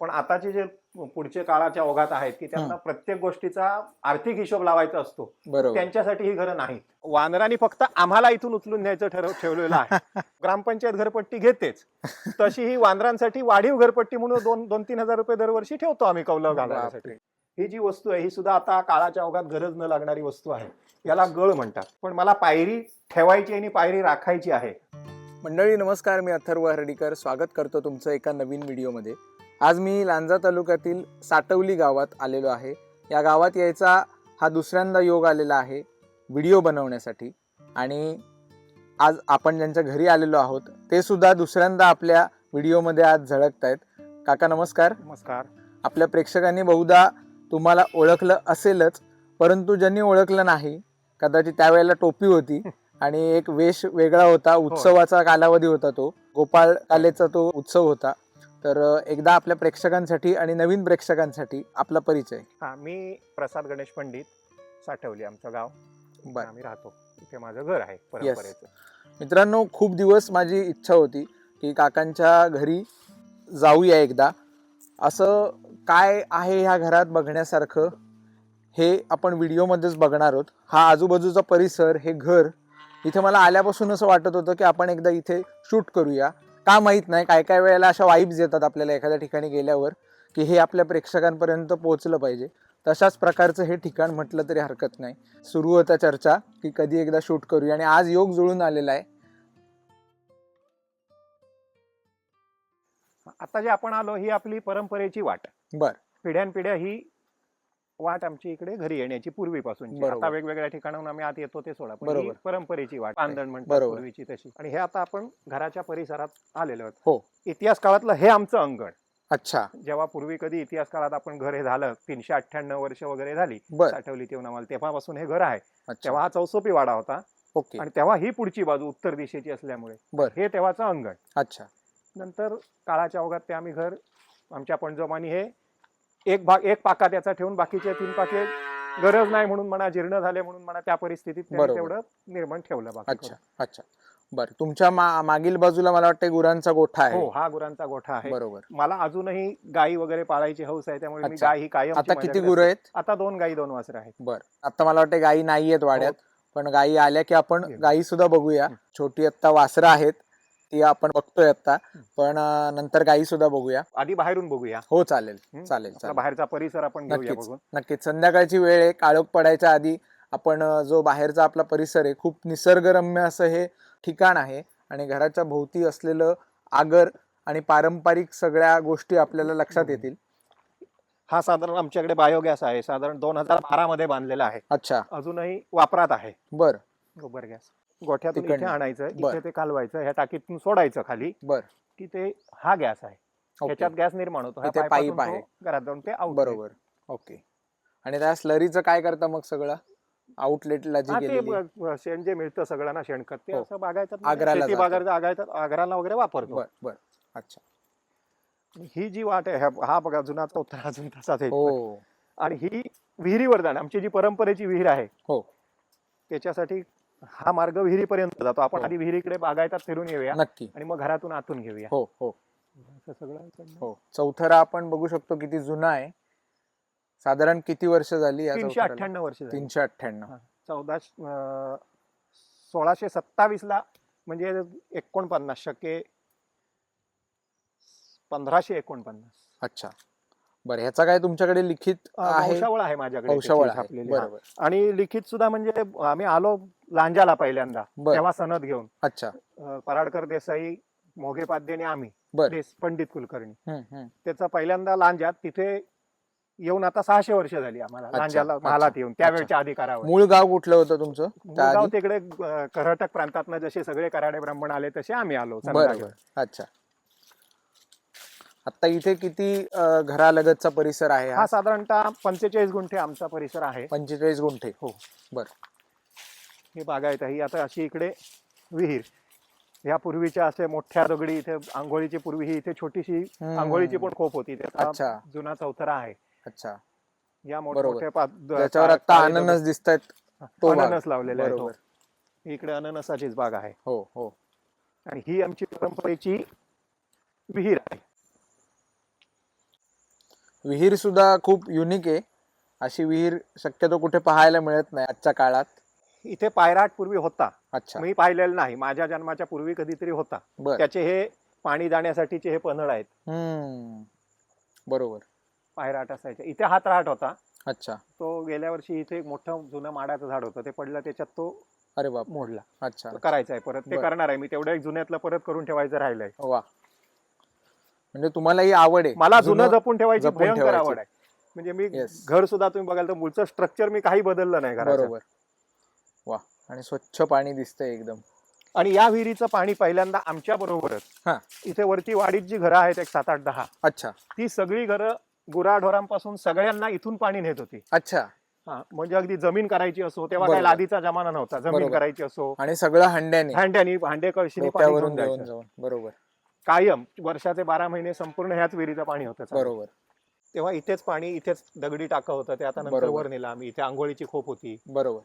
पण आताचे जे पुढचे काळाच्या ओघात आहेत की त्यांना प्रत्येक गोष्टीचा आर्थिक हिशोब लावायचा असतो त्यांच्यासाठी ही घरं नाहीत. वानरांनी फक्त आम्हाला इथून उचलून न्यायचं ठरव ठेवलेलं आहे. ग्रामपंचायत घरपट्टी घेतेच. तशी ही वानरांसाठी वाढीव घरपट्टी म्हणून दोन दोन तीन हजार रुपये दरवर्षी ठेवतो आम्ही कौल घालण्यासाठी ही जी वस्तू आहे ही सुद्धा आता काळाच्या ओघात गरज न लागणारी वस्तू आहे. याला गळ म्हणतात. पण मला पायरी ठेवायची आणि पायरी राखायची आहे. मंडळी नमस्कार. मी अथर्व हर्डीकर. स्वागत करतो तुमचं एका नवीन व्हिडिओमध्ये. आज मी लांजा तालुक्यातील साटवली गावात आलेलो आहे. या गावात यायचा हा दुसऱ्यांदा योग आलेला आहे व्हिडिओ बनवण्यासाठी. आणि आज आपण ज्यांच्या घरी आलेलो आहोत ते सुद्धा दुसऱ्यांदा आपल्या व्हिडिओमध्ये आज झळकत आहेत काका नमस्कार. नमस्कार. आपल्या प्रेक्षकांनी बहुधा तुम्हाला ओळखलं असेलच परंतु ज्यांनी ओळखलं नाही कदाचित त्यावेळेला टोपी होती आणि एक वेश वेगळा होता. उत्सवाचा कालावधी होता तो. गोपाळ कालेचा तो उत्सव होता. तर एकदा आपल्या प्रेक्षकांसाठी आणि नवीन प्रेक्षकांसाठी आपला परिचय. हा मी प्रसाद गणेश पंडित साठवली आमचं गाव. बर. आम्ही राहतो. इथे माझं घर आहे परंपरेचं. मित्रांनो खूप दिवस माझी इच्छा होती की काकांच्या घरी जाऊया एकदा. असं काय आहे ह्या घरात बघण्यासारखं हे आपण व्हिडिओमध्येच बघणार आहोत. हा आजूबाजूचा परिसर हे घर इथे मला आल्यापासून असं वाटत होतं की आपण एकदा इथे शूट करूया. का माहीत नाही काय काय वेळेला अशा वाईब्स येतात आपल्याला एखाद्या ठिकाणी गेल्यावर की हे आपल्या प्रेक्षकांपर्यंत पोहोचलं पाहिजे. तशाच प्रकारचं हे ठिकाण म्हटलं तरी हरकत नाही. सुरू होत्या चर्चा की कधी एकदा शूट करूया आणि आज योग जुळून आलेला आहे. आता जे आपण आलो ही आपली परंपरेची वाट. बर. पिढ्यानपिढ्या ही वाट आमची इकडे घरी येण्याची पूर्वीपासून बरोबर. आता वेगवेगळ्या ठिकाणाहून आम्ही आत येतो ते सोडा पण ही बरोबर. परंपरेची वाट पांदण म्हणतात बरोबर. पूर्वीची तशी. आणि हे आता आपण घराच्या परिसरात आलेलो आहोत. हो. इतिहास काळातलं हे आमचं अंगण. अच्छा. जेव्हा पूर्वी कधी इतिहास काळात आपण घर हे झालं तीनशे अठ्ठ्याण्णव वर्ष वगैरे झाली बर. साठवली येऊन आम्हाला तेव्हापासून हे घर आहे. अच्छा. तेव्हा हा चौसोपी वाडा होता. ओके. आणि तेव्हा ही पुढची बाजू उत्तर दिशेची असल्यामुळे. बर. हे तेव्हाचं अंगण. अच्छा. नंतर काळाच्या ओघात ते आम्ही घर आमच्या पणजोमानी हे एक भाग एक पाका त्याचा ठेवून बाकीचे तीन पाके गरज नाही म्हणून म्हणा जीर्ण झाले म्हणून म्हणा त्या परिस्थितीत त्यांनी बरोबर. तेवढं निर्माण ठेवलं बाकी अच्छा अच्छा. बर तुमच्या मा- मागील बाजूला मला वाटतं गुरांचा गोठा हो आहे. हा गुरांचा गोठा आहे. बरोबर. मला अजूनही गायी वगैरे पाळायची हौस आहे त्यामुळे मी अच्छा. गाय ही कायम आता किती गुरं आहेत? आता दोन गायी दोन वासर आहेत. बर आता मला वाटतं गायी नाही आहेत वाड्यात पण गायी आल्या की आपण हो. गायी सुद्धा बघूया छोटी आत्ता वासरं आहेत. ती आपण बघतोय आता. पण नंतर गायी सुद्धा बघूया. आधी बाहेरून बघूया. हो चालेल? चालेल आपला चालेल. बाहेरचा परिसर आपण घेऊया नक्कीच. बघून. नक्कीच. संध्याकाळची वेळ आहे. काळोख पडायच्या आधी आपण अं, जो बाहेरचा आपला परिसर आहे खूप निसर्गरम्य असं हे ठिकाण आहे आणि घराच्या भोवती असलेलं आगर आणि पारंपरिक सगळ्या गोष्टी आपल्याला लक्षात. येतील. हा साधारण आमच्याकडे बायोगॅस आहे. साधारण दोन हजार बारा मध्ये बांधलेला आहे. अच्छा. अजूनही वापरात आहे. बर. गोबर गॅस. गोठ्यातून इथे. आणायचं बर. इथे ते कालवायचं ह्या टाकीतून सोडायचं खाली बर की ते हा गॅस आहे ओके. ह्याच्यात गॅस निर्माण होतो ह्या इथे पाईपातून पाईप तो आहे. घरात जाऊन ते out बरोबर ओके आणि त्या स्लरीचं काय करता मग सगळं आउटलेटला होईल. हा, जी ते गेलेली ब- शेण जे मिळतं सगळं ना शेणखत ते हो. असं बागायतात आग्र्याला शेती जातं. बागायचं आगायतात आग्राला वगैरे वापरतो बर बर अच्छा ही जी वाट आहे ह्या- हा बघा जुना चौथा अजून तसाच आहे हो आणि ही विहिरीवर जाणं आमची जी परंपरेची विहीर आहे हो त्याच्यासाठी हा मार्ग विहिरीपर्यंत जातो आपण हो. आधी विहिरीकडे बागायतात फिरून येऊया नक्की आणि मग घरातून आतून घेऊया हो हो असं सगळं. हो चौथरा आपण बघू शकतो किती जुना आहे साधारण किती वर्ष झाली तीनशे? अठ्ठ्याण्णव वर्ष. तीनशे अठ्ठ्याण्णव. चौदा सोळाशे सत्तावीस ला म्हणजे एकोणपन्नास शक्के पंधराशे एकोणपन्नास अच्छा बरं ह्याचा काय तुमच्याकडे लिखित आहे? आहे माझ्याकडे वंशावळ त्याची आहे. छापलेली. हा. बरोबर आणि लिखित सुद्धा म्हणजे आम्ही आलो लांजाला पहिल्यांदा बर. तेव्हा सनद घेऊन. अच्छा. अं, पराडकर देसाई मोघेपाध्ये आणि आम्ही बर. देस पंडित कुलकर्णी. हम्म, हम्म. त्याचा पहिल्यांदा लांजात तिथे येऊन आता सहाशे वर्ष झाली आम्हाला. अच्छा, लांजाला अच्छा, महालात येऊन त्यावेळच्या अधिकारावर. मूळ गाव कुठलं होतं तुमचं? त्या गाव आधी? तिकडे अं, कर्नाटक प्रांतातनं जसे सगळे कराडे ब्राह्मण आले तसे आम्ही आलो अच्छा. आता इथे किती अं, घरालगतचा परिसर आहे हा हा साधारणतः पंचेचाळीस गुंठे आमचा परिसर आहे. पंचेचाळीस गुंठे. हो. बर. हे बागायत ही आता अशी इकडे विहीर. ह्या पूर्वीच्या असे मोठ्या दगडी इथे आंघोळीची पूर्वी ही इथे छोटीशी हम्म. आंघोळीची पण खोप होती. त्याचा अच्छा. जुना चौथरा आहे. अच्छा. या बरोबर. मोठमोठ्या पा- द- त्याच्यावर का- आता काळे दगड- अननस दिसत आहेत तो भाग. अननस लावलेला आहे तो. बरोबर. इकडे अननसाचीच बाग आहे. हो हो. आणि ही आमची परंपरेची विहीर आहे. विहीर सुद्धा खूप युनिक आहे. अशी विहीर शक्यतो कुठे पाहायला मिळत नाही आजच्या काळात. इथे पायराट पूर्वी होता. अच्छा. मी पाहिलेला नाही. माझ्या जन्माच्या पूर्वी कधीतरी होता. बर. त्याचे हे पाणी जाण्यासाठीचे हे पन्हळ आहेत. हम्म. बरोबर. पायराट असायचे. इथे हात राहत होता. अच्छा. तो गेल्या वर्षी इथे एक मोठं जुनं माडाचं झाड होतं. ते पडलं त्याच्यात तो अरे बाप मोडला. अच्छा. तो करायचा आहे. परत ते बरं. करणार आहे. मी तेवढं एक जुन्यातलं परत करून ठेवायचं राहिलंय. वा. म्हणजे तुम्हाला ही आवड आहे. मला जुनं जपून ठेवायची जपून भयंकर ठेवायची. आवड आहे. म्हणजे मी Yes. घर सुद्धा तुम्ही बघाल तर मूळचं स्ट्रक्चर मी काही बदललं नाही घराचं. बरोबर. वा आणि स्वच्छ पाणी दिसतंय एकदम. आणि या विहिरीचं पाणी पहिल्यांदा आमच्या बरोबरच. हा. इथे वरती वाडीत जी घरं आहेत एक सात आठ दहा अच्छा. ती सगळी घरं गुराढोरांपासून सगळ्यांना इथून पाणी नेत होती. अच्छा. हा, म्हणजे अगदी जमीन करायची असो तेव्हा काय बरोबर. लादीचा जमाना नव्हता. जमीन बरोबर. करायची असो. आणि सगळं हंड्याने. भांड्यानी भांडे कळशीने पाणी डोक्यावरून घेऊन घेऊन जायचं. जाऊन. बरोबर. कायम वर्षाचे बारा महिने संपूर्ण ह्याच विहिरीचं पाणी होतं. बरोबर. तेव्हा इथेच पाणी इथेच दगडी टाकं होतं ते आता नंतर बरोबर. वर नेलं आम्ही. इथे आंघोळीची खोप होती. बरोबर.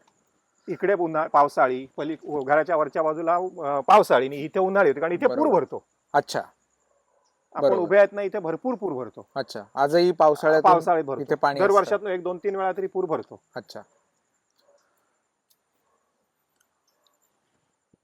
इकडे उन्हा पावसाळी पली घराच्या वरच्या बाजूला अं, पावसाळी आणि इथे उन्हाळी होती कारण इथे पूर बरोबर. भरतो. अच्छा. आपण बरोबर. उभे आहेत ना इथे भरपूर पूर भरतो. अच्छा. आजही पावसाळ्यात पावसाळ्यात भरतो. इथे पाणी दर असतं. वर्षात एक दोन तीन वेळा तरी पूर भरतो. अच्छा.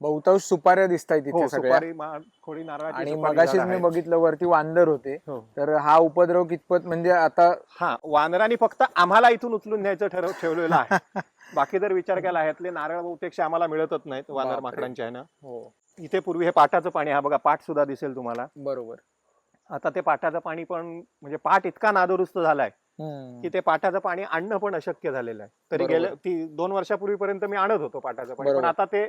बहुतांश सुपाऱ्या दिसत आहेत हो तिथे सगळ्या सुपारी मा- नारळाची आणि सुपारी मगाशीच झाडं मी आहेत. बघितलं वरती वांदर होते हो. तर हा उपद्रव कितपत म्हणजे आता हा वानरांनी फक्त आम्हाला इथून उचलून न्यायचं ठरव ठेवलेलं आहे बाकी जर विचार केला ह्यातले नारळ बहुतेक आम्हाला मिळतच नाहीत वानर बापरे. माकडांच्या ना हो इथे पूर्वी हे पाटाचं पाणी हा बघा पाट सुद्धा दिसेल तुम्हाला बरोबर आता ते पाटाचं पाणी पण म्हणजे पाट इतका नादुरुस्त झालाय. की ते पाटाचं पाणी आणणं पण अशक्य झालेलं आहे तरी बरोबर. गेल्या ती दोन वर्षापूर्वीपर्यंत मी आणत होतो पाटाचं पाणी पण बरोबर. आता ते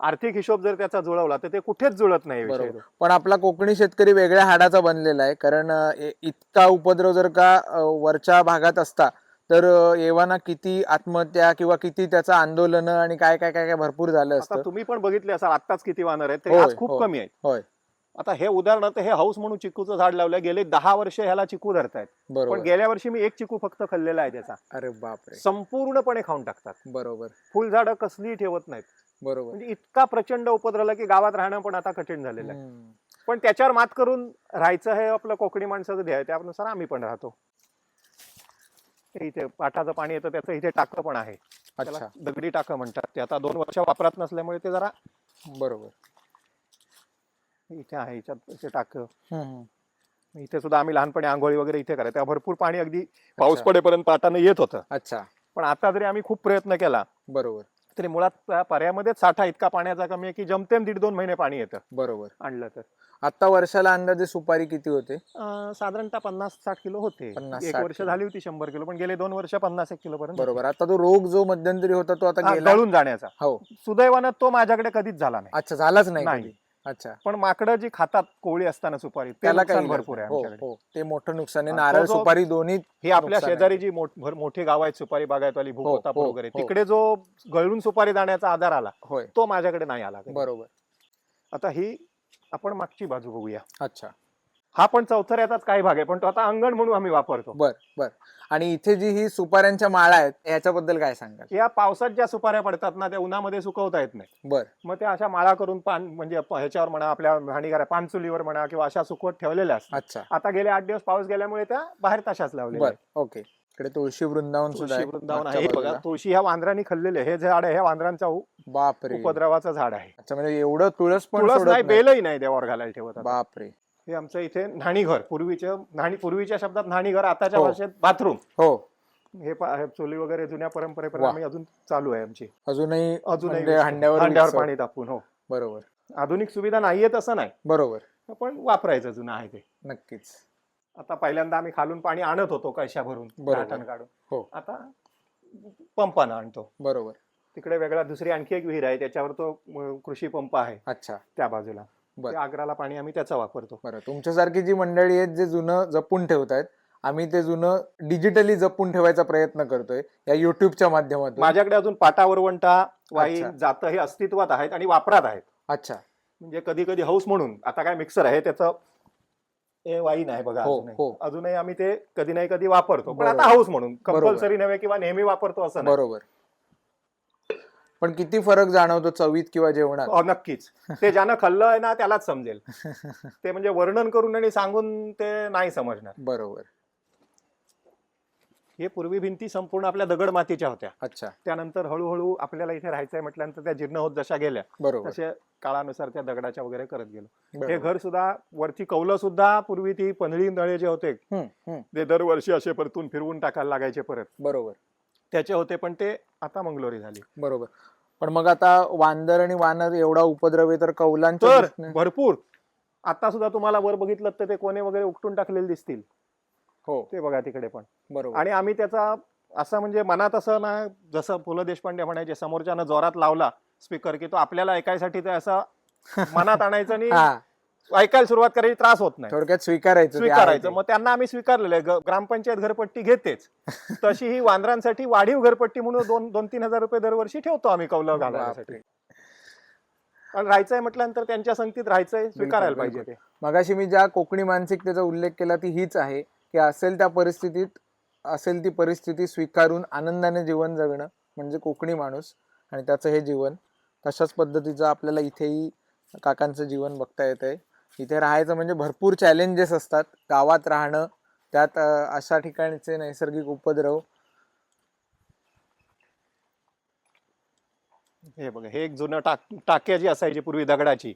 आर्थिक हिशोब जर त्याचा जुळवला तर ते कुठेच जुळत नाही विषय. बरोबर. पण आपला कोकणी शेतकरी वेगळ्या हाडाचा बनलेला आहे. कारण अं, ए- इतका उपद्रव जर का अं, वरच्या भागात असता तर अं, एव्हाना किती आत्महत्या किंवा किती त्याचं आंदोलन आणि काय काय काय काय भरपूर झालं आता असतं. तुम्ही पण बघितले असाल आत्ताच किती वानर आहेत ते होय, आज खूप होय. कमी आहेत. होय. आता हे उदाहरणार्थ हे हाऊस म्हणून चिकूचं झाड लावलं गेले दहा वर्ष ह्याला चिकू धरतायत. पण बरोबर गेल्या वर्षी मी एक चिकू फक्त खाल्लेला आहे त्याचा. अरे बापरे. संपूर्णपणे खाऊन टाकतात. बरोबर. फुलझाडं कसलीही ठेवत नाहीत. बरोबर. म्हणजे इतका प्रचंड उपद्रवला की गावात राहणं पण आता कठीण झालेलं आहे. हम्म. पण त्याच्यावर मात करून राहायचं हे आपलं कोकणी माणसाचं ध्येय आहे. त्यानुसार आम्ही पण राहतो. हे इथे पाठाचं पाणी येतं त्याचं इथे टाकं पण आहे. त्याला अच्छा. दगडी टाकं म्हणतात. ते आता दोन वर्ष वापरात नसल्यामुळे ते जरा बरोबर. इथे आहे याच्यात इथे टाकं. इथे सुद्धा आम्ही लहानपणी आंघोळी वगैरे इथे करायचं. भरपूर पाणी अगदी पाऊस. पडेपर्यंत पाटानं येत होतं. अच्छा. पण आता जरी आम्ही खूप प्रयत्न केला बरोबर. तरी मुळात पर्यामध्येच साठा इतका पाण्याचा कमी आहे की जमतेम दीड दोन महिने पाणी येतं. बरोबर. आणलं तर. आता वर्षाला अंदाजे सुपारी किती होते? अं, साधारणतः पन्नास साठ किलो होते. 50 एक 60 वर्ष किलो. झाली होती शंभर किलो पण गेले दोन वर्ष पन्नास एक किलो पर्यंत बरोबर. आता तो रोग जो मध्यंतरी होता तो आता गेला? गळून जाण्याचा. हो. सुदैवानं तो माझ्याकडे कधीच झाला नाही. अच्छा झालाच नाही नाही. कधी. अच्छा. पण माकडं जी खातात कोवळी असताना सुपारी त्याला काही भरपूर आहे हो आमच्याकडे. हो. ते मोठं नुकसान आहे. हा, तो नारळ जो- सुपारी दोन्ही ही आपल्या नुकसान आहे. शेजारी जी मोठ- भर- मोठी गाव आहेत सुपारी बागायतवाली हो, भूपोतापूर हो, वगैरे हो. तिकडे जो गळून सुपारी जाण्याचा आधार आला होय. तो माझ्याकडे नाही आला कधी. बरोबर. आता ही आपण मागची बाजू बघूया. अच्छा. हा पण चौथऱ्याचाच काही भाग आहे पण तो आता अंगण म्हणून आम्ही वापरतो. बर बर. आणि इथे जी ही सुपाऱ्यांच्या माळा आहेत याच्याबद्दल काय सांगाल? या पावसात ज्या सुपाऱ्या पडतात ना त्या उन्हामध्ये सुकवता येत नाही. बर. मग त्या अशा माळा करून पान म्हणजे प- ह्याच्यावर म्हणा आपल्या हानिकार पानचुलीवर म्हणा किंवा अशा सुकवत ठेवलेल्या असतात. अच्छा. आता गेले आठ दिवस पाऊस गेल्यामुळे त्या बाहेर तशाच लावल्या बर ओके. इकडे तुळशी वृंदावन सुद्धा तुळशी आहे. वृंदावन मागच्या आहे. हे बघा बाजूला. तुळशी ह्या वांद्रानी खाल्लेले हे झाड आहे ह्या वांद्रांचा उ- बापरे. उपद्रवाचं झाड आहे. अच्छा म्हणजे एवढं तुळस पण तुळस सोडत नाही. नाही. बेलही नाही देवावर घालायला ठेवत आता. बापरे. हे आमचं इथे न्हाणीघर पूर्वीच्या न्हाणी पूर्वीच्या शब्दात न्हाणीघर आताच्या हो. भाषेत बाथरूम. हो. हे पा- हे चुली वगैरे जुन्या परंपरेपर्यंत वा. आम्ही अजून चालू आहे आमची. अजूनही अजूनही म्हणजे हंड्यावर हंड्यावर पाणी तापून हो. बरोबर. आधुनिक सुविधा नाहीये तसं नाही. बरोबर. पण वापरायचं जुनं आहे ते. नक्कीच. आता पहिल्यांदा आम्ही खालून पाणी आणत होतो कळशा भरून बरोबर. काढून. हो. आता पंपानं आणतो. बरोबर. तिकडे वेगळा दुसरी आणखी एक विहीर आहे त्याच्यावर तो अं, कृषी पंप आहे. अच्छा. त्या बाजूला. ते आग्राला पाणी आम्ही त्याचा वापरतो. बरं तुमच्यासारखी जी मंडळी आहेत जे जुनं जपून ठेवतायत आम्ही ते जुनं डिजिटली जपून ठेवायचा प्रयत्न करतोय या युट्यूबच्या माध्यमातून. माझ्याकडे अजून पाटा वरवंटा वाई. जातं हे अस्तित्वात आहेत आणि वापरात आहेत. अच्छा. म्हणजे कधी कधी हाऊस म्हणून आता काय मिक्सर आहे त्याचं हे वाईन आहे बघा हो, अजूनही. हो. अजूनही आम्ही ते कधी नाही कधी वापरतो. पण. आता हाऊस म्हणून. कंपल्सरी नव्हे किंवा नेहमी वापरतो असं नाही. बरोबर. पण किती फरक जाणवतो चवीत किंवा जेवणात? अ, नक्कीच. ते ज्यानं खाल्लं आहे ना त्यालाच समजेल. ते म्हणजे वर्णन करून आणि सांगून ते नाही समजणार. बरोबर. हे पूर्वी भिंती संपूर्ण आपल्या दगड मातीच्या होत्या. अच्छा. त्यानंतर हळूहळू आपल्याला इथे राहायचंय म्हटल्यानंतर त्या जीर्ण होत जशा गेल्या बरोबर. तसे काळानुसार त्या दगडाच्या वगैरे करत गेलो. हे बरोबर. घर सुद्धा वरती कौलं सुद्धा पूर्वी ती पंधळी नळे जे होते हम्म, हम्म, ते दरवर्षी असे परतून फिरवून टाकायला लागायचे परत. बरोबर. त्याचे होते पण ते आता मंगलोरी झाली. बरोबर. पण मग आता वांदर आणि वानर एवढा उपद्रव आहे तर कौलांच्या तर भरपूर. आता सुद्धा तुम्हाला वर बघितलं तर ते कोणे वगैरे उपटून टाकलेले दिसतील. हो. ते बघा तिकडे पण. बरोबर. आणि आम्ही त्याचा असं म्हणजे मनात असं ना जसं पु ल देशपांडे म्हणायचे समोरच्यानं जोरात लावला स्पीकर की तो आपल्याला ऐकायसाठी ते असं मनात आणायचं आणि ऐकायला सुरुवात करायची त्रास होत नाही. थोडक्यात स्वीकारायचं ते स्वीकारायचं. मग त्यांना आम्ही स्वीकारलेलं आहे. ग- ग्रामपंचायत घरपट्टी घेतेच. तशी ही वांद्रांसाठी वाढीव घरपट्टी म्हणून दोन दोन तीन हजार रुपये दरवर्षी ठेवतो आम्ही कौलं घालण्यासाठी. बापरे. आणि राहायचंय म्हटल्यानंतर त्यांच्या संगतीत राहायचंय स्वीकारायला पाहिजे ते. मगाशी मी ज्या कोकणी मानसिकतेचा उल्लेख केला ती हीच आहे की असेल त्या परिस्थितीत असेल ती परिस्थिती स्वीकारून आनंदाने जीवन जगणं म्हणजे कोकणी माणूस आणि त्याचं हे जीवन तशाच पद्धतीचं आपल्याला इथेही काकांचं जीवन बघता येत आहे इथे राहायचं म्हणजे भरपूर चॅलेंजेस असतात. गावात राहणं त्यात अशा ठिकाणचे नैसर्गिक उपद्रव. हे बघा हे एक जुनं टाक टाक्या जी असायची पूर्वी दगडाची.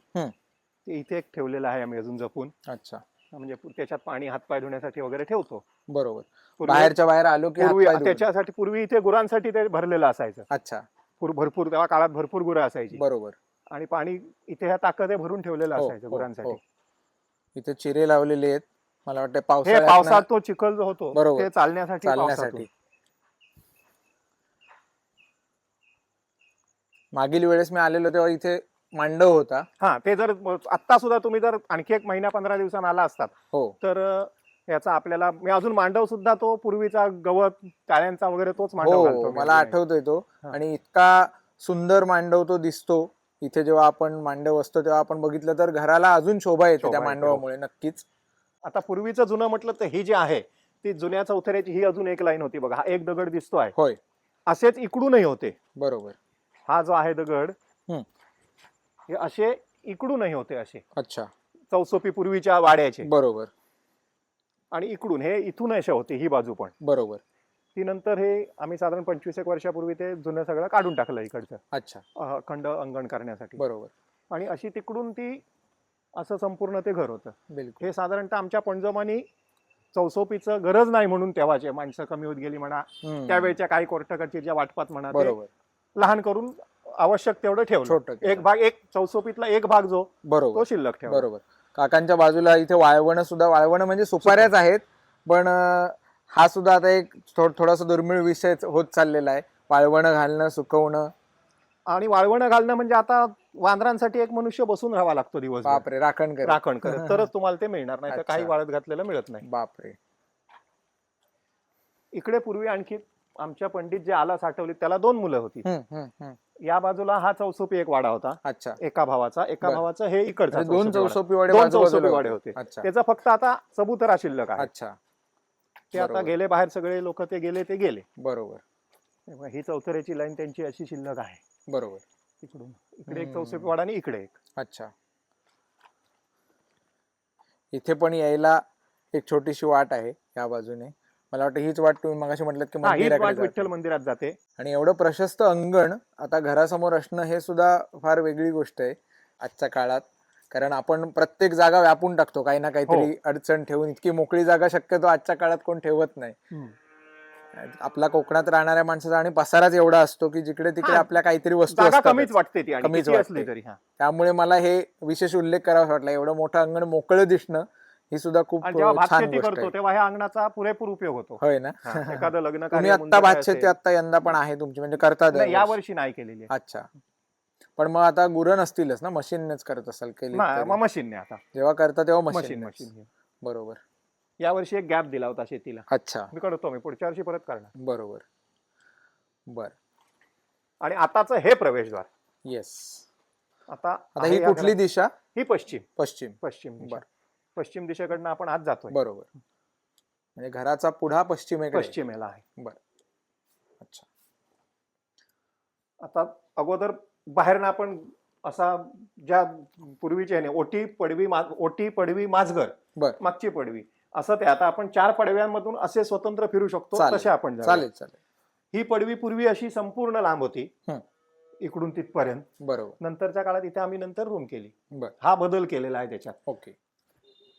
ते इथे एक ठेवलेलं आहे आम्ही अजून जपून. अच्छा. म्हणजे त्याच्यात पाणी हातपाय धुण्यासाठी वगैरे ठेवतो. बरोबर. बाहेरच्या बाहेर आलो की. त्याच्यासाठी पूर्वी इथे गुरांसाठी ते भरलेलं असायचं. अच्छा. पूर- भरपूर तेव्हा काळात भरपूर गुरं असायची. बरोबर. आणि पाणी इथे ह्या टाकं भरून ठेवलेलं हो, असायचं हो, गुरांसाठी हो. इथे चिरे लावलेले आहेत मला वाटतं हे पावसाळ्यात पावसात तो चिखल जो होतो बरोबर. ते चालण्यासाठी चालण्यासाठी पावसातून. मागील वेळेस मी आलेलो तेव्हा इथे मांडव होता हा ते जर आता सुद्धा तुम्ही जर आणखी एक महिना पंधरा दिवसांना आला असतात हो तर अं, याचा आपल्याला मी अजून मांडव सुद्धा तो पूर्वीचा गवत टाळ्यांचा वगैरे तोच मांडव घालतो मी मला अजूनही. आठवतोय तो हा. आणि इतका सुंदर मांडव तो दिसतो इथे जेव्हा आपण मांडव असतो तेव्हा आपण बघितलं तर घराला अजून शोभा येते त्या हो. मांडवामुळे नक्कीच. आता पूर्वीचं जुनं म्हटलं तर ही जी आहे ती जुन्या चौथऱ्याची ही अजून एक लाईन होती बघा. हा एक दगड दिसतोय. होय. असेच इकडूनही होते. बरोबर. हा जो आहे दगड हम्म. हे असे इकडूनही होते असे. अच्छा. चौसोपी पूर्वीच्या वाड्याचे. बरोबर. आणि इकडून हे इथून असे होते ही बाजू पण. बरोबर. ती नंतर हे आम्ही साधारण पंचवीस एक वर्षापूर्वी ते जुनं सगळं काढून टाकलं इकडचं. अच्छा. खंड अंगण करण्यासाठी. बरोबर. आणि अशी तिकडून ती असं संपूर्ण ते घर होतं. बिलकुल. हे साधारणतः आमच्या पणजोमानी चौसोपीचं गरज नाही म्हणून तेव्हाचे माणसं कमी होत गेली म्हणा हम्म. त्यावेळच्या काही कोर्टकचेरीच्या वाटपात म्हणा ते बरोबर. लहान करून आवश्यक तेवढं ठेवलं. छोटं केलं. एक भाग एक चौसोपीतला एक भाग जो तो बरोबर शिल्लक ठेवला. बरोबर. काकांच्या बाजूला इथे वाळवण सुद्धा वाळवण म्हणजे सुपाऱ्याच आहेत पण अं, हा सुद्धा आता एक थो- थोडासा दुर्मिळ विषय होत चाललेला आहे. वाळवण घालणं सुकवणं. आणि वाळवणं घालणं म्हणजे आता वांदरांसाठी एक मनुष्य बसून राहावा लागतो दिवस बापरे राखण कर राखण करत. तरच तुम्हाला ते मिळणार नाही तर अच्छा. काही वाळत घातलेलं मिळत नाही. बापरे. इकडे पूर्वी आणखी आमच्या पंडित जे आला साठवली त्याला दोन मुलं होती. हम्म, हम्म, हम्म. या बाजूला हा चौसोपी एक वाडा होता. अच्छा. एका भावाचा. एका बरं. भावाचं हे इकडचा म्हणजे दोन चौसोपी वाडा. दोन बाजूबाजूला चौसोपी वाडे होते. अच्छा. त्याचा फक्त आता सबुतरा शिल्लक आहे. अच्छा. ते आता बरोबर. गेले बाहेर सगळे लोक ते गेले ते गेले. बरोबर. तेव्हा ही चौथऱ्याची लाईन त्यांची अशी शिल्लक आहे. बरोबर. इकडून. इकडे एक हम्म. चौसोपी वाडा आणि इकडे एक. अच्छा. इथे पण यायला एक छोटीशी वाट आहे या बाजूने. मला वाटतं हीच वाट तुम्ही मगाशी म्हटलं की हा, हीच मंदिराकडे वाट जाते. विठ्ठल मंदिरात जाते. आणि एवढं प्रशस्त अंगण आता घरासमोर असणं हे सुद्धा फार वेगळी गोष्ट आहे आजच्या काळात. कारण आपण प्रत्येक जागा व्यापून टाकतो काही ना काहीतरी हो. अडचण ठेवून इतकी मोकळी जागा शक्यतो आजच्या काळात कोण ठेवत नाही आपला कोकणात राहणाऱ्या माणसाचा आणि पसाराच एवढा असतो की जिकडे तिकडे. आपल्या काहीतरी वस्तू. कमीच वाटते कमीच वाटते. तरी त्यामुळे मला हे विशेष उल्लेख करावा वाटला एवढं मोठं अंगण मोकळं दिसणं ही सुद्धा खूप छान करतो तेव्हा ह्या अंगणाचा पुरेपूर उपयोग होतो होय ना एखादं लग्न तुम्ही आता मुंज काय भात असेल. शेती आता यंदा पण आहे तुमची म्हणजे करतात नाही, या. वर्षी नाही केलेली. अच्छा पण मग आता गुरं नसतीलच ना मशीननेच करत असाल केली मा- तरी. मग मशीनने आता. जेव्हा करता तेव्हा मशीन मशीन मशीन बरोबर. या वर्षी एक गॅप दिला होता शेतीला. अच्छा. मी करतो मी पुढच्या वर्षी परत करणार. बरोबर. बर. आणि आताच हे प्रवेशद्वार. येस आता आता आहे ही या कुठली घरात- दिशा? ही पश्चिम. पश्चिम. पश्चिम दिशा. बर. पश्चिम दिशेकडनं आपण आज जातोय. बरोबर. म्हणजे घराचा पुढा पश्चिमेकडे. आहे. पश्चिमेला आहे. अच्छा. आता अगोदर बाहेरनं आपण असा ज्या पूर्वीचे ह्याने ओटी पडवी ओटी पडवी माझघर बर. मागची पडवी असं ते आता आपण चार पडव्यांमधून असे स्वतंत्र फिरू शकतो. तसे आपण. चालेल चालेल. ही पडवी पूर्वी अशी संपूर्ण लांब होती. इकडून तिथपर्यंत. बरोबर. नंतरच्या काळात इथे आम्ही नंतर रूम केली. हा बदल केलेला आहे त्याच्यात. ओके.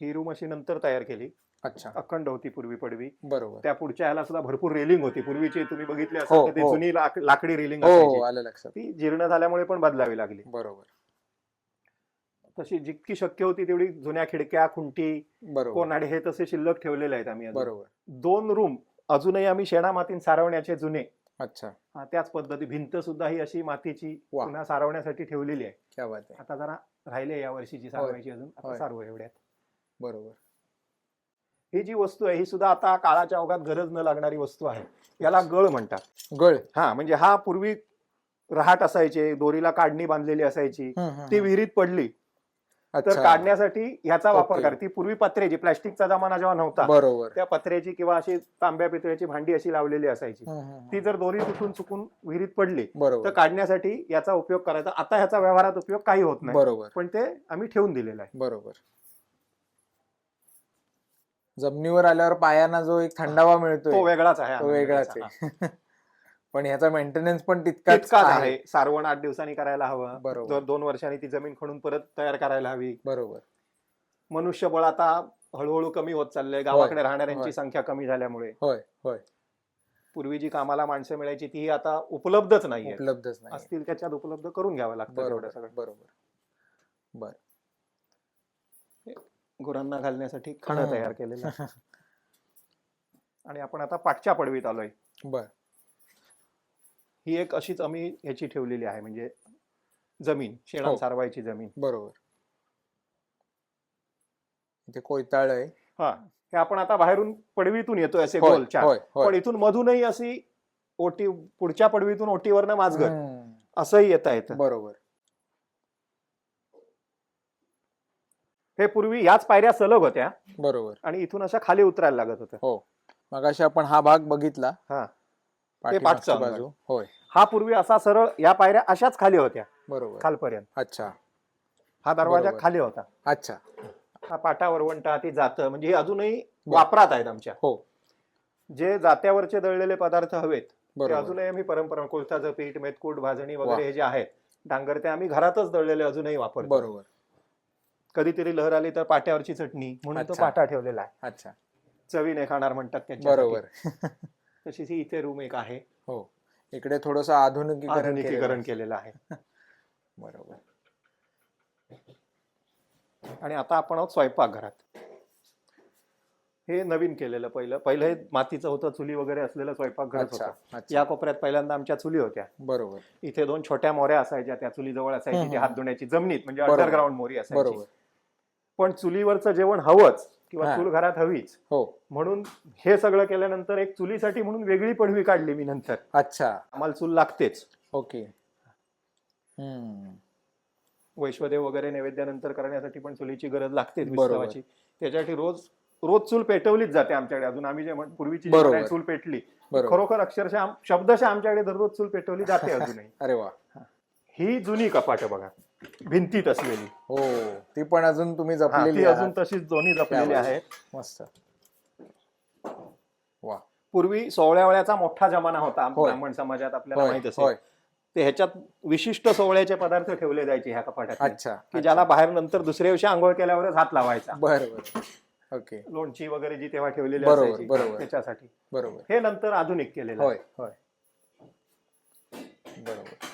ही रूम अशी नंतर तयार केली. अच्छा. अखंड होती पूर्वी पडवी. बरोबर. त्या पुढच्या ह्याला सुद्धा भरपूर रेलिंग होती. पूर्वीची तुम्ही बघितली हो, असाल तर ती हो. जुनी लाक- लाकडी रेलिंग हो हो असायची. आलं लक्षात. ती जीर्ण झाल्यामुळे पण बदलावी लागली. बरोबर. तशी जितकी शक्य होती तेवढी जुन्या खिडक्या खुंटी बरोबर. कोनाडे हे तसे शिल्लक ठेवलेले आहेत आम्ही अजून. बरोबर. दोन रूम अजूनही आम्ही शेणा मातीन सारवण्याचे जुने. अच्छा. हा, त्याच पद्धती भिंत सुद्धा ही अशी मातीची वा. पुन्हा सारवण्यासाठी ठेवलेली आहे. क्या बात आहे. आता जरा राहिले या वर्षीची सारवायची अजून. आता होय. सारवू एवढ्यात. बरोबर. ही जी वस्तू आहे ही सुद्धा आता काळाच्या ओघात गरज न लागणारी वस्तू आहे. याला गळ म्हणतात. गळ. हा म्हणजे हा पूर्वी रहाट असायचे दोरीला काढणी बांधलेली असायची ती. विहिरीत पडली. तर काढण्यासाठी ह्याचा वापर. कर ती पूर्वी पत्र्याची प्लास्टिकचा जमाना जेव्हा नव्हता बरोबर. त्या पत्र्याची किंवा अशी तांब्या पितळ्याची भांडी अशी लावलेली असायची. ती जर दोरी तुटून चुकून विहिरीत पडली तर काढण्यासाठी याचा उपयोग करायचा. आता ह्याचा व्यवहारात उपयोग काही होत नाही. बरोबर. पण ते आम्ही ठेवून दिलेलं आहे. बरोबर. जमिनीवर आल्यावर पायांना जो एक थंडावा मिळतोय तो वेगळाच आहे तो वेगळाच. आहे. पण ह्याचा मेंटेनन्स पण तितकाच आहे. सारवण आठ दिवसांनी करायला हवं. बरोबर. दोन वर्षांनी ती जमीन खणून परत तयार करायला हवी. बरोबर. मनुष्यबळ आता हळूहळू कमी होत चाललंय. गावाकडे. राहणाऱ्यांची संख्या कमी झाल्यामुळे. होय होय. पूर्वी जी कामाला माणसं मिळायची ती आता उपलब्धच नाहीये. उपलब्धच नाही असतील त्याच्यात उपलब्ध करून घ्यावं लागतं बरोबर बरोबर. गुरांना घालण्यासाठी खाणं. तयार केलेलं आहे. आणि आपण आता पाठच्या पडवीत आलोय. बर. ही एक अशीच आम्ही ह्याची ठेवलेली आहे म्हणजे जमीन शेणात हो. सारवायची जमीन. बरोबर. इथे कोयताळ आहे. हा हे आपण आता बाहेरून पडवीतून येतोय असे होय गोल चार. होय पण इथून मधूनही अशी ओटी पुढच्या पडवीतून ओटीवरनं हम्म, असंही येता येतं. बरोबर. हे पूर्वी याच पायऱ्या सलग होत्या. बरोबर. आणि इथून अशा खाली उतरायला लागत होत्या. हो. मगाशी आपण हा भाग बघितला. हा. पाठचं. बाजू. होय. हा पूर्वी असा सरळ या पायऱ्या अशाच खाली होत्या. बरोबर. खालपर्यंत. अच्छा. हा दरवाजा बरोबर. खाली होता. अच्छा. हा पाटा वरवंटा ती जातं म्हणजे हे अजूनही वापरात आहेत आमच्या. हो. जे जात्यावरचे दळलेले पदार्थ हवेत ते बरोबर. अजूनही आम्ही परंपरा कोळथाचं पीठ मेतकूट भाजणी वा. वगैरे हे जे आहेत डांगर ते आम्ही घरातच दळलेले अजूनही वापरतो. बरोबर. कधीतरी लहर आली तर पाट्यावरची चटणी म्हणून तो अच्छा. पाटा ठेवलेला आहे. अच्छा. चवीने खाणार म्हणतात त्याच्या बरोबर. तशीच ही इथे रूम एक आहे. हो. इकडे थोडस आधुनिकीकरण केलेलं आधुनिकीकरण आहे. केलेलं आहे. बरोबर. आणि आता आपण आहोत स्वयंपाकघरात. हे नवीन केलेलं पहिलं. पहिलं हे मातीचं होतं चुली वगैरे असलेलं स्वयंपाकघर अच्छा होतं. अच्छा. या कोपऱ्यात पहिल्यांदा आमच्या चुली होत्या. बरोबर. इथे दोन छोट्या मोऱ्या असायच्या त्या चुलीजवळ असायची हम्म, ती हम्म. हात धुण्याची जमिनीत म्हणजे बरोबर. अंडरग्राऊंड मोरी असायची. बरोबर. पण चुलीवरचं जेवण हवंच किंवा. चूल घरात हवीच. हो. म्हणून हे सगळं केल्यानंतर एक चुलीसाठी म्हणून वेगळी पडवी काढली मी नंतर. अच्छा. आम्हाला चूल लागतेच. ओके. हम्म. वैश्वदेव वगैरे नैवेद्यानंतर करण्यासाठी पण चुलीची गरज लागते बरोबर. विस्तवाची त्याच्यासाठी रोज रोज चूल पेटवलीच जाते आमच्याकडे. अजून आम्ही जे म्हण- पूर्वीची जी बरोबर. म्हणाय चूल पेटली बरोबर. खरोखर अक्षरशः आम- शब्दशः आमच्याकडे दररोज चूल पेटवली जाते अजूनही. अरे वा. ही जुनी कपाट बघा. भिंतीत असलेली. हो ती पण अजून तुम्ही हा, जपलेली अजून आहात. तशीच दोन्ही जपलेली. आहेत. मस्त. वा. पूर्वी सोहळ्यावळ्याचा मोठा जमाना होता होय. ब्राह्मण समाजात आपल्याला होय माहीत असेल. होय. ते ह्याच्यात विशिष्ट सोहळ्याचे पदार्थ ठेवले जायचे ह्या कपाटात अच्छा की ज्याला बाहेर नंतर दुसऱ्या दिवशी आंघोळ केल्यावरच हात लावायचा. बर बर. ओके. लोणची वगैरे जी तेव्हा ठेवलेली बरोबर, असायची बरोबर. त्याच्यासाठी. बरोबर. हे नंतर आधुनिक केलेलं होय आहे. होय. बरोबर.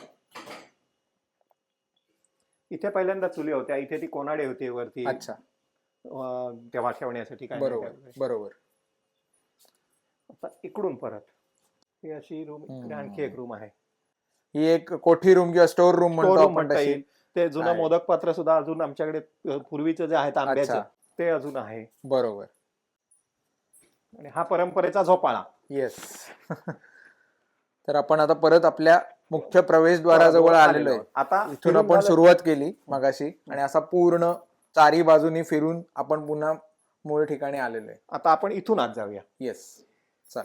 इथे पहिल्यांदा चुली होत्या. इथे ती कोनाडे होती वरती. अच्छा. अं, तेव्हा ठेवण्यासाठी काय नाही बरोबर. बरोबर. आता इकडून परत. ही अशी रूम इकडे. आणखी एक रूम आहे. ही एक कोठी रूम किंवा स्टोर रूम म्हणतो Storeroom आपण म्हणता तशी. येईल. ते जुनं आहे. मोदक पात्र सुद्धा अजून आमच्याकडे अं, पूर्वीचं जे आहे तांब्याचं अच्छा. ते अजून आहे. बरोबर. आणि हा परंपरेचा झोपाळा. येस तर आपण आता परत आपल्या मुख्य प्रवेशद्वाराजवळ आलेलो आहे. आता इथून आपण सुरुवात केली मगाशी आणि असा पूर्ण चारी बाजूनी फिरून आपण पुन्हा मूळ ठिकाणी आलेलो आहे. आता आपण इथून आज जाऊया. येस चल.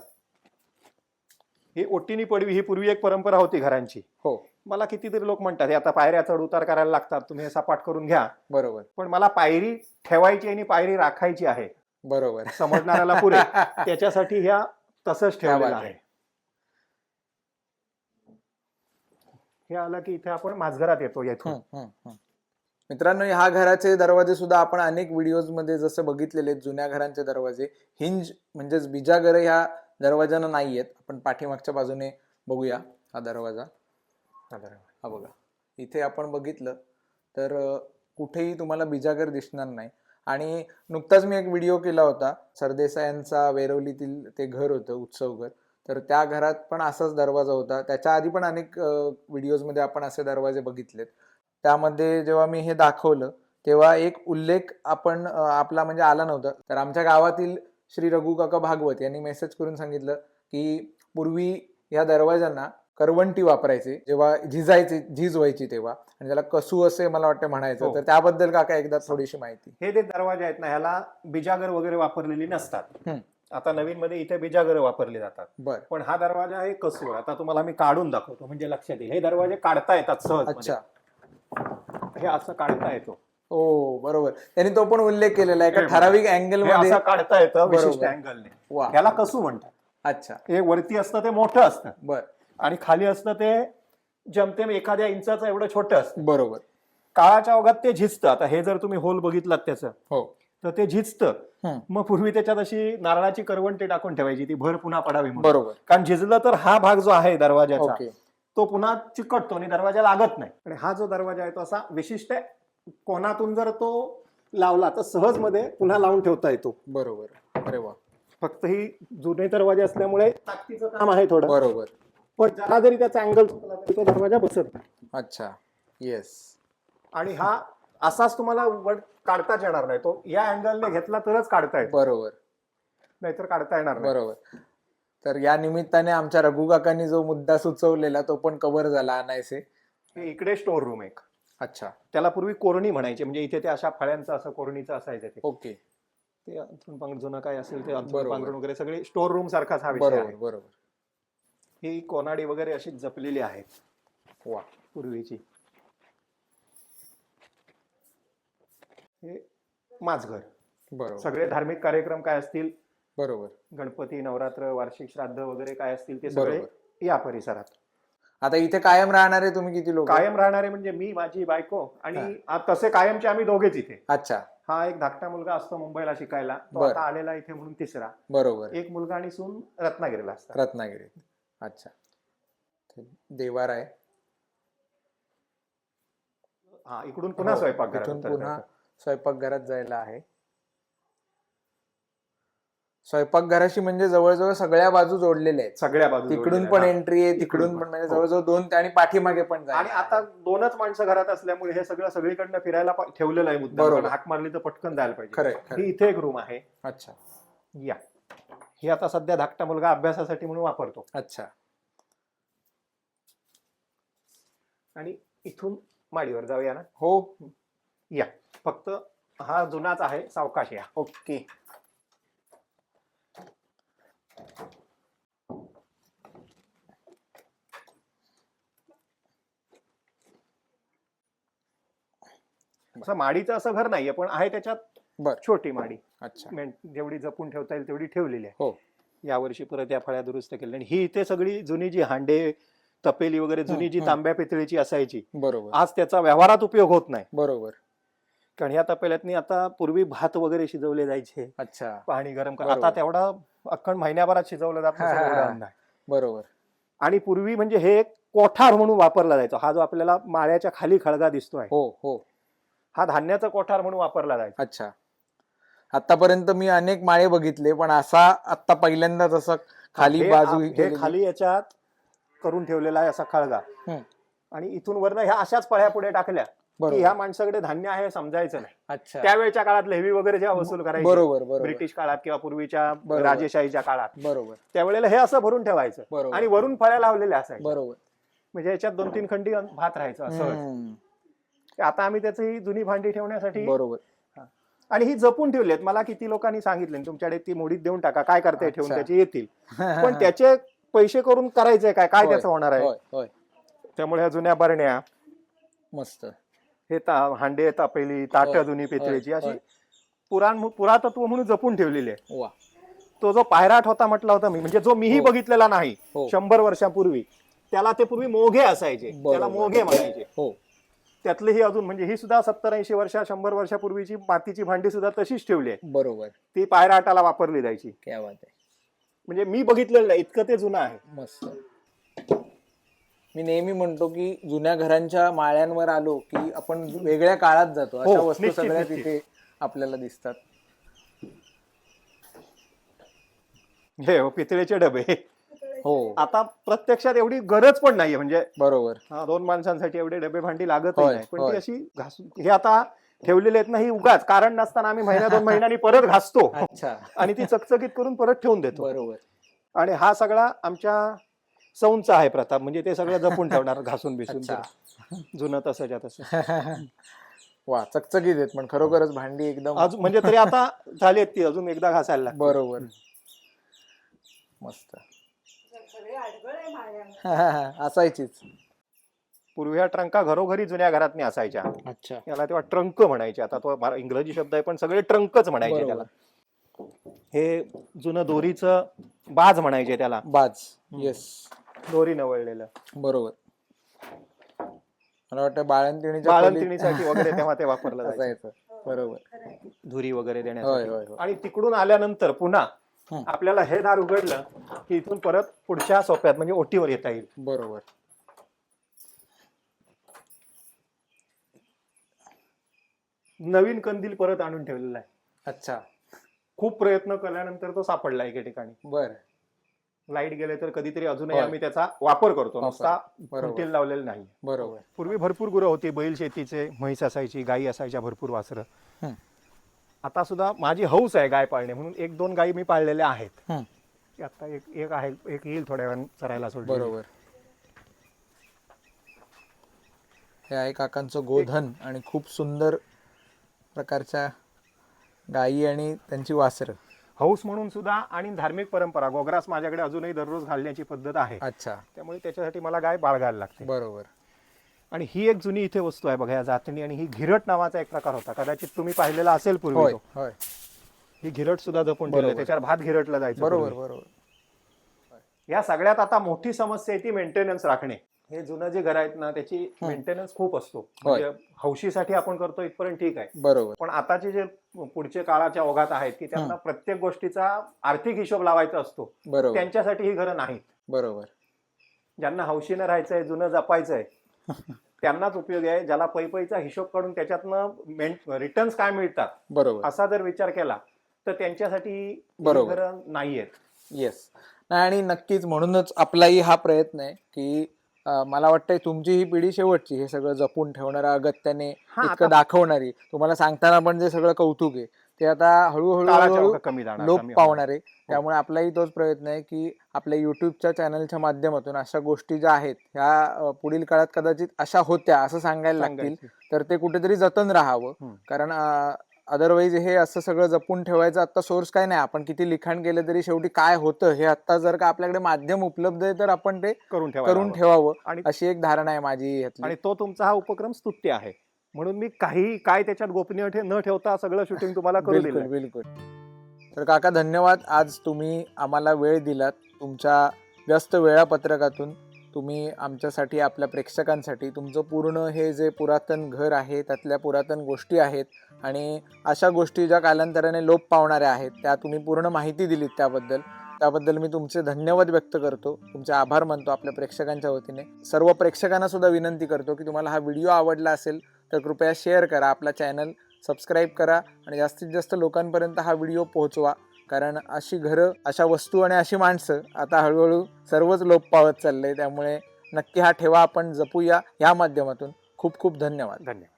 ही ओटीनी पडवी ही पूर्वी एक परंपरा होती घरांची. हो. मला कितीतरी लोक म्हणतात हे आता पायऱ्या चढ उतार करायला लागतात तुम्ही हे सपाट करून घ्या. बरोबर. पण मला पायरी ठेवायची आणि पायरी राखायची आहे. बरोबर. समजणाऱ्याला पुरे. त्याच्यासाठी ह्या तसंच बात आहे. हे आलं की इथे आपण माझघरात येतो येथून. मित्रांनो ह्या घराचे दरवाजे सुद्धा आपण अनेक व्हिडिओजमध्ये जसं बघितलेले जुन्या घरांचे दरवाजे. हिंज म्हणजेच बिजागर ह्या दरवाजांना नाही आहेत आपण पाठीमागच्या बाजूने बघूया हा दरवाजा. हा बघा. इथे आपण बघितलं तर कुठेही तुम्हाला बिजागर दिसणार नाही. आणि नुकताच मी एक व्हिडिओ केला होता सरदेसायांचा वेरवलीतील ते घर होतं उत्सव घर तर त्या घरात पण असाच दरवाजा होता. त्याच्या आधी पण अनेक व्हिडिओजमध्ये आपण असे दरवाजे बघितलेत. त्यामध्ये जेव्हा मी हे दाखवलं तेव्हा एक उल्लेख आपण आपला म्हणजे आला नव्हता. तर आमच्या गावातील श्री रघु काका भागवत यांनी मेसेज करून सांगितलं की पूर्वी या दरवाजांना करवंटी वापरायचे जेव्हा झिजायचे झीज व्हायची तेव्हा. आणि त्याला कसू असे मला वाटतं म्हणायचं. हो. तर त्याबद्दल काका एकदा थोडीशी माहिती. हे जे दरवाजे आहेत ना ह्याला बिजागर वगैरे वापरलेली नसतात. आता नवीन मध्ये इथे बिजागर वापरले जातात. बर. पण हा दरवाजा आहे कसूर. आता तुम्हाला मी काढून दाखवतो म्हणजे लक्षात येईल. हे दरवाजे काढता येतात सहज अच्छा. हे असं काढता येतो. हो बरोबर. त्यांनी तो पण उल्लेख केलेला आहे का? ठराविक अँगल हे मध्ये असं काढता येतं विशिष्ट बरोबर. अँगलने वा ह्याला कसू म्हणतात. अच्छा. हे वरती असतं ते मोठं असतं. बर. आणि खाली असतं ते जमतेम एखाद्या इंचाचं एवढं छोटं असतं. बरोबर. काळाच्या ओघात ते झिजतं. आता हे जर तुम्ही होल बघितलात त्याचं. हो. तर ते झिजतं. मग पूर्वी त्याच्यात अशी नारळाची करवंटी टाकून ठेवायची ती भर पुन्हा पडावी बरोबर. कारण झिजलं तर हा भाग जो आहे दरवाजाचा तो पुन्हा चिकटतो आणि दरवाजा लागत नाही. आणि हा जो दरवाजा आहे तो असा विशिष्ट कोणातून जर तो लावला तर सहजमध्ये पुन्हा लावून ठेवता येतो. बरोबर. अरे वा. फक्त ही जुने दरवाजे असल्यामुळे ताकदीचं काम आहे थोडं. बरोबर. पण जरा जरी त्याचा अँगल चुकला तरी तो दरवाजा बसत नाही. अच्छा. येस आणि हा असाच तुम्हाला वर काढताच येणार नाही. तो या अँगलने घेतला तरच काढता येतो. बरोबर. नाहीतर काढता येणार नाही. बरोबर. तर या निमित्ताने आमच्या रघु काकांनी जो मुद्दा सुचवलेला तो पण कव्हर झाला हे इकडे स्टोर रूम एक. अच्छा. त्याला पूर्वी कोरणी म्हणायचे म्हणजे इथे ते अशा फळ्यांचं असं कोरणीचं असायचं ते. ओके. ते अंथरूण पांघरूण जुनं काय असेल ते अंथरूण बरोबर. वगैरे सगळे स्टोर रूम सारखाच हा विषय बरोबर आहे. बरोबर. ही कोनाडी वगैरे अशी जपलेली आहेत वा. पूर्वीची. हे माझघर. बरोबर. सगळे धार्मिक कार्यक्रम काय असतील? बरोबर. गणपती नवरात्र वार्षिक श्राद्ध वगैरे काय असतील ते सगळे या परिसरात. आता इथे कायम राहणारे तुम्ही किती लोक? कायम राहणारे म्हणजे मी माझी बायको आणि तसे कायमचे आम्ही दोघेच इथे. अच्छा. हा एक धाकटा मुलगा असतो मुंबईला शिकायला. तो. आता आलेला इथे म्हणून तिसरा. बरोबर. एक मुलगा आणि सून रत्नागिरीला असतात. रत्नागिरीत. अच्छा. देवार आहे हा इकडून पुन्हा हो, स्वयंपाक पुन्हा स्वयंपाकघरात जायला आहे स्वयंपाकघराशी म्हणजे जवळजवळ सगळ्या बाजू जोडलेल्या आहेत सगळ्या बाजू तिकडून पण. एंट्री आहे तिकडून पण. म्हणजे हो. जवळजवळ दोन आणि पाठीमागे पण आणि आता. दोनच माणसं घरात असल्यामुळे हे सगळं सगळीकडनं फिरायला ठेवलेलं आहे मुद्दा बरोबर. हाक मारली तर पटकन जायला पाहिजे खरंय. ही इथे एक रूम आहे अच्छा या ही आता सध्या धाकटा मुलगा अभ्यासासाठी म्हणून वापरतो अच्छा आणि इथून माडीवर जाऊया ना हो या. फक्त हा जुनाच आहे सावकाश या. ओके. असं माडीचं असं घर नाहीये पण आहे त्याच्यात बर. छोटी माडी. अच्छा. मेन- जेवढी जपून ठेवता येईल तेवढी ठेवलेली आहे. हो. यावर्षी परत या फळ्या दुरुस्त केल्या आणि ही इथे सगळी जुनी जी हांडे तपेली वगैरे जुनी जी. तांब्या पितळीची असायची बरोबर. आज त्याचा व्यवहारात उपयोग होत नाही. बरोबर. कारण ह्या तपेल्यातनी आता पूर्वी भात वगैरे शिजवले जायचे अच्छा पाणी गरम कर. आता तेवढा अख्खण महिन्याभरात शिजवलं जात हा, हा, हा. आहे. बरोबर आणि पूर्वी म्हणजे हे एक कोठार म्हणून वापरला जायचा हा जो आपल्याला माळ्याच्या खाली खळगा दिसतोय हो हो हा धान्याचा कोठार म्हणून वापरला जायचा अच्छा आतापर्यंत मी अनेक माळे बघितले पण असा आता पहिल्यांदाच असं खाली बाजू ही. खाली याच्यात करून ठेवलेला आहे असा खळगा. आणि इथून वरनं ह्या अशाच पळ्या पुढे टाकल्या की ह्या माणसाकडे धान्य आहे समजायचं नाही. अच्छा. त्यावेळच्या काळात लेवी वगैरे जेव्हा वसूल करायचे बरोबर बरोबर. ब्रिटिश काळात किंवा पूर्वीच्या. राजेशाहीच्या काळात बरोबर. त्यावेळेला हे असं भरून ठेवायचं आणि वरून फळ्या लावलेल्या असायच्या. बरोबर. म्हणजे याच्यात दोन तीन खंडी भात राहायचं असं. आता आम्ही त्याची ही जुनी भांडी ठेवण्यासाठी बरोबर. आणि ही जपून ठेवली आहेत मला किती लोकांनी सांगितले तुमच्याकडे ती मोडीत देऊन टाका काय करते ठेवून. त्याचे येतील. पण त्याचे पैसे करून करायचंय काय? काय त्याचं होणार आहे? त्यामुळे ह्या जुन्या बरण्या मस्त. हे ता हांडे तापेली ताट जुनी पितळेची अशी. पुराण पुरातत्व म्हणून जपून ठेवलेली आहे. तो जो पायराट होता म्हटला होता मी म्हणजे जो मीही हो. बघितलेला नाही हो. शंभर वर्षापूर्वी त्याला ते पूर्वी मोघे असायचे. त्याला मोघे म्हणायचे. हो. त्यातले ही अजून म्हणजे ही सुद्धा सत्तर ऐंशी वर्षा शंभर वर्षापूर्वीची मातीची भांडी सुद्धा तशीच ठेवली आहे. बरोबर. ती पायराटाला वापरली जायची. म्हणजे मी बघितलेलं इतकं ते जुनं आहे. मस्त. मी नेहमी म्हणतो की जुन्या घरांच्या माळ्यांवर आलो की आपण वेगळ्या काळात जातो. अशा हो, वस्तू निश्चित, सगळ्या निश्चित. तिथे आपल्याला दिसतात. हे हो, पितळेचे डबे. हो. आता प्रत्यक्षात एवढी गरज पण नाहीये म्हणजे बरोबर. हा, दोन माणसांसाठी एवढे डबे भांडी लागत होय, नाही पण होय. ती अशी घासून हे आता ठेवलेले आहेत ना ही उगाच कारण नसताना आम्ही महिन्या दोन महिन्यांनी परत घासतो. अच्छा. आणि ती चकचकीत करून परत ठेवून देतो. बरोबर. आणि हा सगळा आमच्या सौंचा आहे प्रताप म्हणजे ते सगळं जपून ठेवणार घासून बिसून अच्छा. जुनं तसंच्या तसं. वा चकचकीत आहेत पण खरोखरच भांडी एकदम अजून म्हणजे तरी आता झाली आहेत ती अजून एकदा घासायला. बरोबर. मस्त. सगळे अडगळ आहे माझ्या असायचीच. पूर्वी ह्या ट्रंका घरोघरी जुन्या घरात असायच्या. अच्छा. याला तेव्हा ट्रंक म्हणायचे. आता तो मरा- इंग्रजी शब्द आहे पण सगळे ट्रंकच म्हणायचे बरोबर. त्याला. हे जुनं दोरीचं बाज म्हणायचे त्याला. बाज येस दोरी नवळलेलं बरोबर. मला वाटतं बाळंतिणीच्या खोलीत बाळंतिणीसाठी वगैरे तेव्हा ते वापरलं जायचं. असायचं बरोबर. धुरी वगैरे होय देण्यासाठी. होय होय आणि तिकडून आल्यानंतर पुन्हा हं. आपल्याला हे दार उघडलं की इथून परत पुढच्या सोप्यात म्हणजे ओटीवर येता येईल. बरोबर. नवीन कंदील परत आणून ठेवलेला आहे. अच्छा. खूप प्रयत्न केल्यानंतर तो सापडला एके ठिकाणी. बर. लाइट गेले तर कधीतरी अजूनही होय. आम्ही त्याचा वापर करतो. नुसता बरोबर. खुंटीला लावलेलं नाही बरोबर पूर्वी भरपूर गुरं होती बैल शेतीचे म्हैस असायची गायी असायच्या भरपूर वासरं. आता सुद्धा माझी हौस आहे गाय पाळणे म्हणून एक दोन गायी मी पाळलेल्या आहेत. आता एक एक आहे एक येईल थोड्या वेळानं चरायला सोडली बरोबर हे आहे काकांचं गोधन आणि खूप सुंदर प्रकारच्या गायी आणि त्यांची वासरं हौस म्हणून सुद्धा आणि धार्मिक परंपरा गोग्रास माझ्याकडे अजूनही दररोज घालण्याची पद्धत आहे. अच्छा. त्यामुळे त्याच्यासाठी मला गाय बाळगायला लागते. बरोबर. आणि ही एक जुनी इथे वस्तू आहे बघा या जातणी आणि ही घिरट नावाचा एक प्रकार होता. कदाचित तुम्ही पाहिलेला असेल पूर्वी होय तो. होय. ही घिरट सुद्धा जपून ठेवली. बरोबर. त्याच्यावर भात घिरटला जायचं बरोबर पूर्वी. बरोबर. या सगळ्यात आता मोठी समस्या आहे ती मेंटेनन्स राखणे. हे जुनं जे घर आहेत ना त्याची. मेंटेनन्स खूप असतो. होय. म्हणजे हौशीसाठी आपण करतो इथपर्यंत ठीक आहे. बरोबर. पण आताचे जे पुढचे काळाच्या ओघात आहेत की त्यांना प्रत्येक गोष्टीचा आर्थिक हिशोब लावायचा असतो. बरोबर. त्यांच्यासाठी ही घरं नाहीत. बरोबर. ज्यांना हौशीनं राहायचंय जुनं जपायचंय त्यांनाच उपयोग आहे. ज्याला पै पैचा हिशोब काढून त्याच्यातनं रिटर्न्स काय मिळतात? बरोबर. असा जर विचार केला तर त्यांच्यासाठी ही बरोबर. घरं नाहीयेत. येस नाही आणि नक्कीच म्हणूनच आपलाही हा प्रयत्न आहे की मला वाटतंय तुमची ही पिढी शेवटची हे सगळं जपून ठेवणारा अगत्याने हा, इतकं दाखवणारी तुम्हाला सांगताना पण जे सगळं कौतुक आहे ते आता हळूहळू कमी लोप होणार. पावणार आहे त्यामुळे आपलाही तोच प्रयत्न आहे की आपल्या युट्यूबच्या चॅनलच्या माध्यमातून अशा गोष्टी ज्या आहेत ह्या पुढील काळात कदाचित अशा होत्या असं सांगायला लागतील. तर ते कुठेतरी जतन राहावं. कारण अदरवाईज हे असं सगळं जपून ठेवायचं आता सोर्स काय नाही. आपण किती लिखाण केलं तरी शेवटी काय होतं हे आता जर का आपल्याकडे माध्यम उपलब्ध आहे तर आपण ते करून ठेवा करून ठेवावं. आणि अशी एक धारणा आहे माझी आणि तो तुमचा हा उपक्रम स्तुत्य आहे. म्हणून मी काही काय त्याच्यात गोपनीय ठे- न ठेवता सगळं शूटिंग तुम्हाला करू दिलं बिलकुल. तर काका धन्यवाद. आज तुम्ही आम्हाला वेळ दिलात. तुमच्या व्यस्त वेळापत्रकातून. तुम्ही आमच्यासाठी आपल्या प्रेक्षकांसाठी तुमचं पूर्ण हे जे पुरातन घर आहे त्यातल्या पुरातन गोष्टी आहेत आणि अशा गोष्टी ज्या कालांतराने लोप पावणाऱ्या आहेत त्या तुम्ही पूर्ण माहिती दिलीत त्याबद्दल. त्याबद्दल मी तुमचे धन्यवाद व्यक्त करतो. तुमचे आभार मानतो आपल्या प्रेक्षकांच्या वतीने. सर्व प्रेक्षकांना सुद्धा विनंती करतो की तुम्हाला हा व्हिडिओ आवडला असेल तर कृपया शेअर करा. आपला चॅनल सबस्क्राईब करा आणि जास्तीत जास्त लोकांपर्यंत हा व्हिडिओ पोहोचवा. कारण अशी घरं अशा वस्तू आणि अशी माणसं आता हळूहळू सर्वच लोप पावत चालले त्यामुळे नक्की हा ठेवा. आपण जपूया. या माध्यमातून खूप खूप धन्यवाद. धन्यवाद.